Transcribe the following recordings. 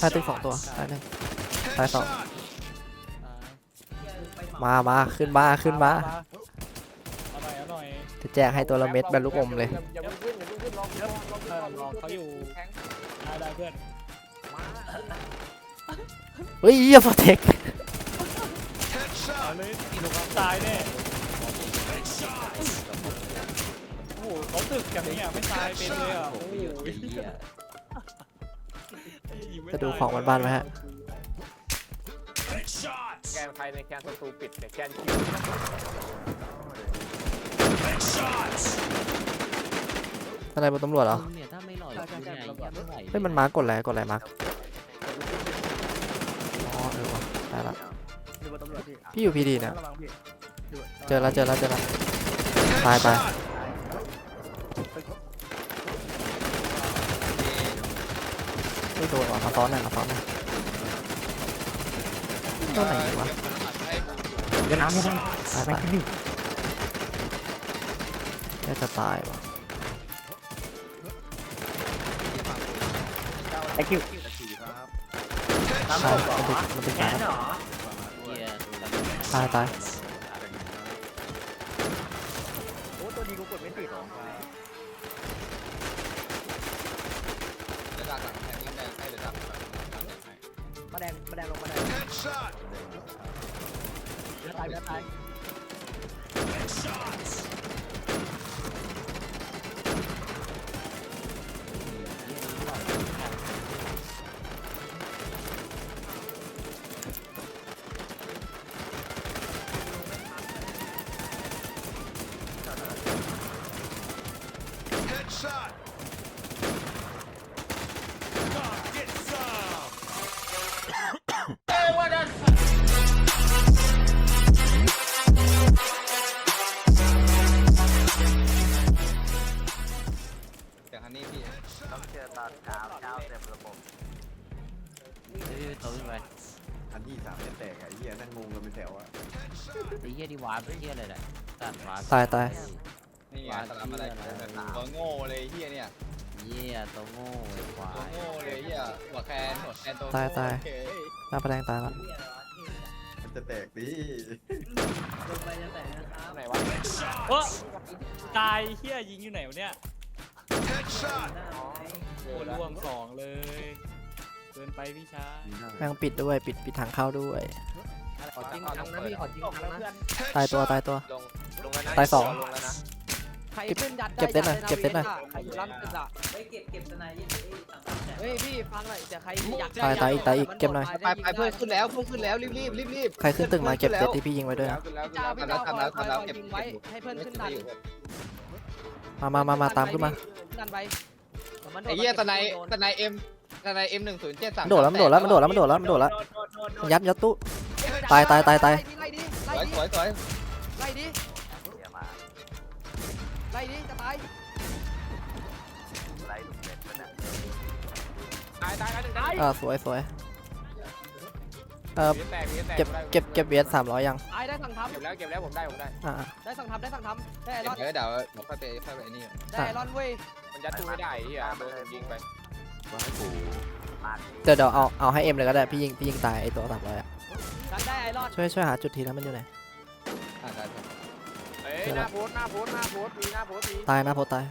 ตายตึกสองตัวตายหนึ่งตายสองมามาขึ้นมาขึ้นมาเอาหน่อยเอาหน่อยจะแจกให้ตัวละเม็ดแบบลูกอมเลยอย่าเพิ่งขึ้นอย่าเพิ่งขึ้นลองเยอะลองเออรอเขาอยู่ได้ได้เพื่อนเฮ้ยเหี้ยโปรเทคเอาเลยตายแน่โอ้โหเขาตึกกันเนี่ยไม่ตายเป็นเลยอะโอ้โห จะดูของบ้านๆไหมฮะ แกนใครในแคนศัตรูปิดแต่แคนคิวอะไรบนตำรวจเหรอ เนี่ยถ้าไม่หล่อยังไงยังไม่ไหวเฮ้ยมันมาร์กกดอะไรกดอะไรมาร์กอ๋อเออว่ะได้ละ ดูบนตำรวจพี่พี่อยู่พีดีนี่ยระวังพี่ดูเจอแล้วเจอแล้วเจอแล้วตายตา ไม่โดนว่ะมาซ้อนหน่อยมาซ้อนหน่อยตัวไหนวะเดี๋ยวน้ำไม่ได้ตายตายน่าจะตายวะไอคิวตายมันติดมันติดตายแล้วเฮียตายตายโอ้ตัวนี้กูกดไม่ติดหรอ มาแดงมาแดงลงมาแดงเดี๋ยวตายเดี๋ยวตายต้องเจอตอนเช้าเช้าเต็มระบบเฮ้ยโตขึ้นไปอันที่สามจะแตกอะไอ้เหี้ยนั่งงงกันเป็นแถวอะไอ้เฮียดีวาร์ปเฮียอะไรแหละตัดวาร์ปตายตาย นี่ไงสลับอะไรตัวโง่เลยเฮียเนี่ยเฮียตัวโง่ไอ้ควาตัวยโง่เลยเฮียหัวแคนหัวแคนตัวตายตาย โอเคหน้าประแดงตายแล้วมันจะแตกดิไหนวะ เออตายเฮียยิงอยู่ไหนวะเนี่ย โอ้รวมสองเลย เกินไปพี่ชายแม่งปิดด้วยปิดปิดทางเข้าด้วย ขอจริงจังนะพี่ขอจริงจังนะตายตัวตายตัว ลงลงแล้วนะตายสอง ลงแล้วนะใครขึ้นยัดเก็บเต็นท์หน่อยเก็บเต็นท์หน่อย ใครอยู่ร้านตึกอะเฮ้ยเก็บเก็บสไนยี่สิบสามแสนเฮ้ยพี่ฟังหน่อยเดี๋ยวใครอยากตายตายอีกตายอีกเก็บหน่อย ไปไปเพิ่มขึ้นแล้วเพิ่มขึ้นแล้วรีบรีบรีบรีบใครขึ้นตึกมาเก็บเต็ดที่พี่ยิงไว้ด้วยนะขึ้นแล้วจ้าขึ้พี่นแล้วเจ้าทำแล้วคอยทำแล้วคอยเก็บยิงไว้ให้เพื่อนขึ้นดันมามามามาตามขึ้นมาดันไป ไอ้เหี้ยตะไนตะไนเอ็มตะไนเอ็มหนึ่งศูนย์เจ็ดสามมันโดดแล้วมันโดดแล้วมันโดดแล้วมันโดดแล้วมันโดดแล้วมันยัดยัดตู้ ตายตายตายตาย ไล่ดิสไล่วยดิสวยสวยไล่ดิเดี๋ยวมาไล่ดิจะตายไล่ลูกเป็ดมันนะตายตายตายตายอ่าสวยสวยเออมีแตกมีแตกเก็บเก็บเก็บเวียสามร้อยยังตายได้สั่งทเก็บแล้วเก็บแล้วผมได้ผมได้อ่าำได้สั่งทำได้สั่งทำได้ไอรอนเดี๋ยวเดี๋ยวเดี๋ยวค่อยไปค่อยไปไอ้นี่ ได้ไอรอนเว้ย มันยัดตู้ไม่ได้ไอ้เหี้ยโดนผมยิงไปมาให้กูเดี๋ยวเดี๋ยวเอาเอาให้เอ็มเลยก็ได้พี่ยิงพี่ยิงตายไอตัวสามร้อยอะดันได้ไอรอนช่วยช่วยหาจุดทีนะมันอยู่ไหนอ่าได้เอ้ยหน้าโพสต์หน้าโพสต์หน้าโพสต์มีหน้าโพสต์มีตายนะโพตาย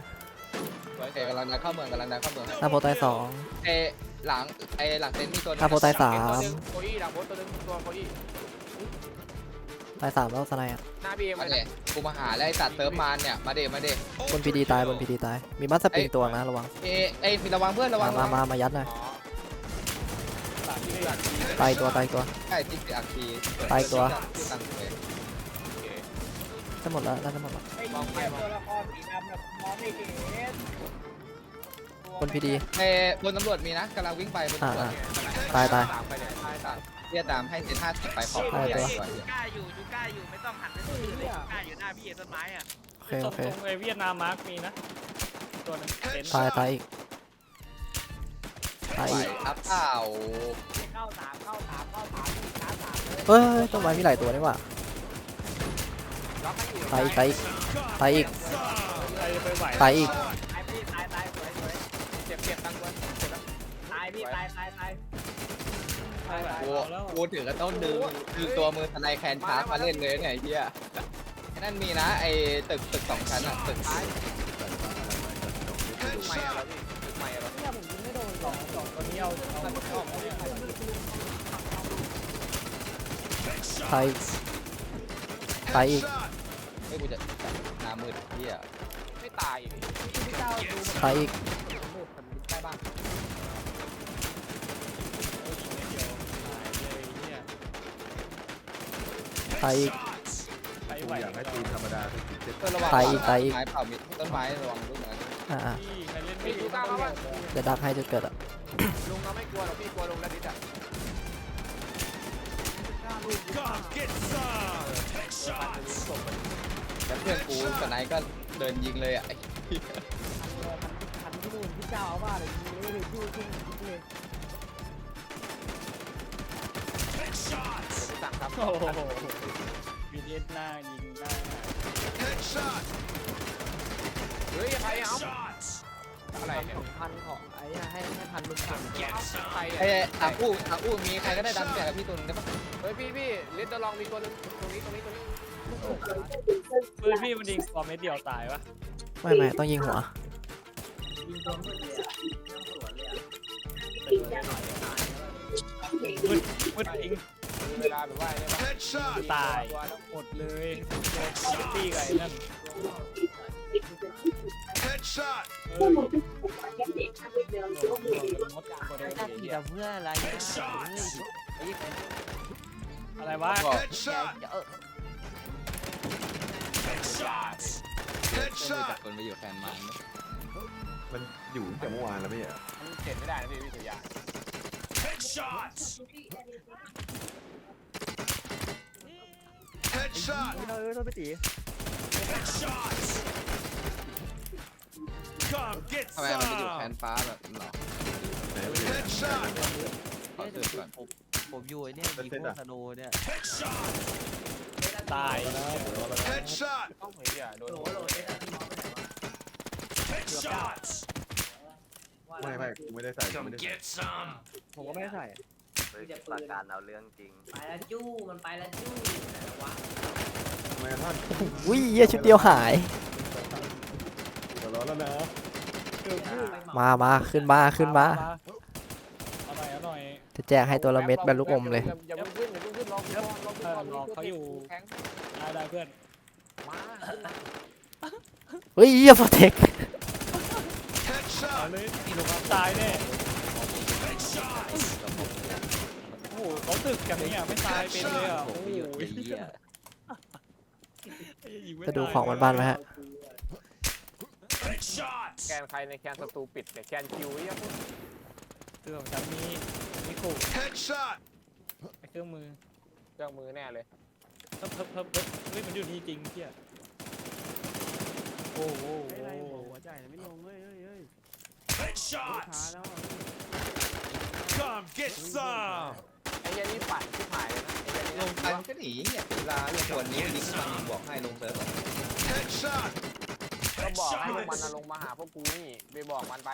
โอเคกำลังเดินเข้าเมืองกำลังเดินเข้าเมืองหน้าโพตายสองเอหลังไอหลังเต็นท์มีตัวหน้าโพตายสาตัวมหนึงโคอี้หลังโพสต์ตัวหนึงตัวโคอี้ตายสามแล้วสไนด์อะห น้าพีเอ็มมาเลยเดกูมาหาแล้วไอ้ตัดเติมมาเนี่ย มาเดมาเดบนพีดีตายบนพีดีตาย มีบัสสปริงตัวนะระวัง เอเอ้ยมีระวังเพื่อนระวัมางมามามายัดหน่อยอ๋อสามที่ได้ตายตัวตายตัว ใช่ติ๊กอักทีตายตัวที่ตั้งเลยโอเคจะหมดแล้วน่าจะหมดแล้วมองไปมองบนพีดี เอ้บนตำรวจมีนะกำลังวิ่งไปบนตำรวจอ่า ตายตาย ตามไปเนี่ยตายตาย เรียกตามให้เซนห้าสิบไปขอบตายตัวยูก้าอยู่ยูก้าอยู่ไม่ต้องหันไปตัวอื่นเลยยูก้าอยู่หน้าพี่เอต้นไม้อะโอเคโอเคตรงไอเวียดนามมาร์กมีนะตัวนึงตายตายอีกตายอีกครับเปล่าเข้าสามเข้าสามเข้าสามชาร์จสามเลยเฮ้ยต้นไม้มีหลายตัวนี่หว่าล็อกให้อยู่ตายอีกตายอีกตายอีกตายอีกตายพี่ตายตายสวยสวยเจ็บเจ็บตังตัวเจ็บแล้วตายพี่ตายตายตาย กูตัวแล้วกูถึงก็ต้องดึงดึงตัวมือทนายแคนชาร์จมาเล่นเลยเนี่ยไอ้เฮียไอ้นั่นมีนะไอ้ตึกตึกสองชั้นอะตึกตึกใหม่อะเหรอพี่ตึกใหม่อะเหรอเนี่ยผมยิงไม่โดนสองสองตอนนี้เอาเอาเอาเอาเนี่ยตายอีกตายอีกไม่กูจะจับหน้ามืดเฮียไม่ตายอีกพี่เจ้าดูตายอีก ผมดูผมยิงได้บ้าง โอ้ยยิงนิดเดียวตายเลยเนี่ย ตายอีกไปกูไหวอยากให้ตีธรรมดาสักทีเจ็ดต้นระวังตายอีกตายอีกไม้เปล่ามีต้นไม้ระวังลูกนะอ่าพี่ใครเล่นพี่ไม่ดูดีกล้ามาป่ะเดี๋ยวดักให้จะเกิดอะลุงเราไม่กลัวหรอกพี่กลัวลุงระดิษฐ์อะแล้วเพื่อนกูสไนก็เดินยิงเลยอะไอ้เหี้ยพันที่นู่นพี่เจ้าเอาว่าเลยยิงเลยเลยชื่อชื่อเลย โอ้โหบีเอสหน้ายิงหน้าเฮ้ยใครเอาอะไรเนี่ย พันของไอ้เนี่ยให้ให้พันลุงพันใครไอ้อะอาอู้อาอู้มีใครก็ได้ดันแจกกับพี่ตัวนึงได้ปะเฮ้ยพี่พี่ลิตเตอร์ลองมีตัวนึงตรงนี้ตรงนี้ตรงนี้ปืนพี่มันยิงคอมเม็ดเดียวตายวะไม่ไม่ต้องยิงหัวมืดมืดยิง เวลาแบบว่าเนี่ยป่ะตายหมดเลยโดนคอมเมตี้กับไอ้นั่นเฮ้ยโดนมดกดหน้าได้ที่เราเพื่ออะไรนะเฮ้ยอะไรวะบอกเออไม่รู้จักคนไปอยู่แฟนมันมันอยู่ตั้งแต่เมื่อวานแล้วไม่ใช่เหรอมันเจ็บไม่ได้นะพี่พี่สุริยา เออโทษพี่ตีทำไมมันไปอยู่แฟนฟ้าแบบหรอไหนไม่ใช่ขอสืบก่อนผมผมอยู่ไอ้เนี่ยมีพวกสโนว์เนี่ยตายต้องเฮียโดนไม่ไม่กูไม่ได้ใส่กูไม่ได้ใส่ผมก็ไม่ได้ใส่ ประการเอาเรื่องจริง ไปแล้วจู้มันไปแล้วจู้ไหนวะทำไมท่านอุ้ยเหี้ยชุดเดียวหายเดี๋ยวร้อนแล้วนะมามาขึ้นมาขึ้นมา เอาหน่อยเอาหน่อยจะแจกให้ตัวละเม็ดแบบลูกอมเลย อย่าเพิ่งขึ้นอย่าเพิ่งขึ้นลองลองลองเออรอเขาอยู่แข็งได้ได้เพื่อนมาเฮ้ยเหี้ยโปรเทคเอาเลยนี่ลงมาตายแน่โอ้โห เขาตึกกันเนี่ยไม่ตายเป็นเลยอะผมโอ้ไปอยู่โหไอ้เหี้ยยิงไม่จะดูตายของมันบ้านไหมฮะแคนใครในแคนศัตรูปิดแต่แคนคิวยังเครื่องฉันมีมีขู่ไอ้เครื่องมือเครื่องมือแน่เลยเพิ่มเพิ่มเพิ่มเพิ่มเฮ้ยมันอยู่นี่จริงเที่ยโอ้โหไม่ไรหัวใจไม่ลงเฮ้ยเฮ้ยเฮ้ยช้าแล้วไอ้เหี้ยันนี่ปั่นที่หายเลยนะไอ้เหี้ยันลนี่งทันก็หนีเนี่ยเวลาเรื่องควรนี้ดิ้งมันบอกให้ลงเซิร์ฟก็บอกให้พวกมันน่ะลงมาหาพวกกูนี่ไปบอกมันไป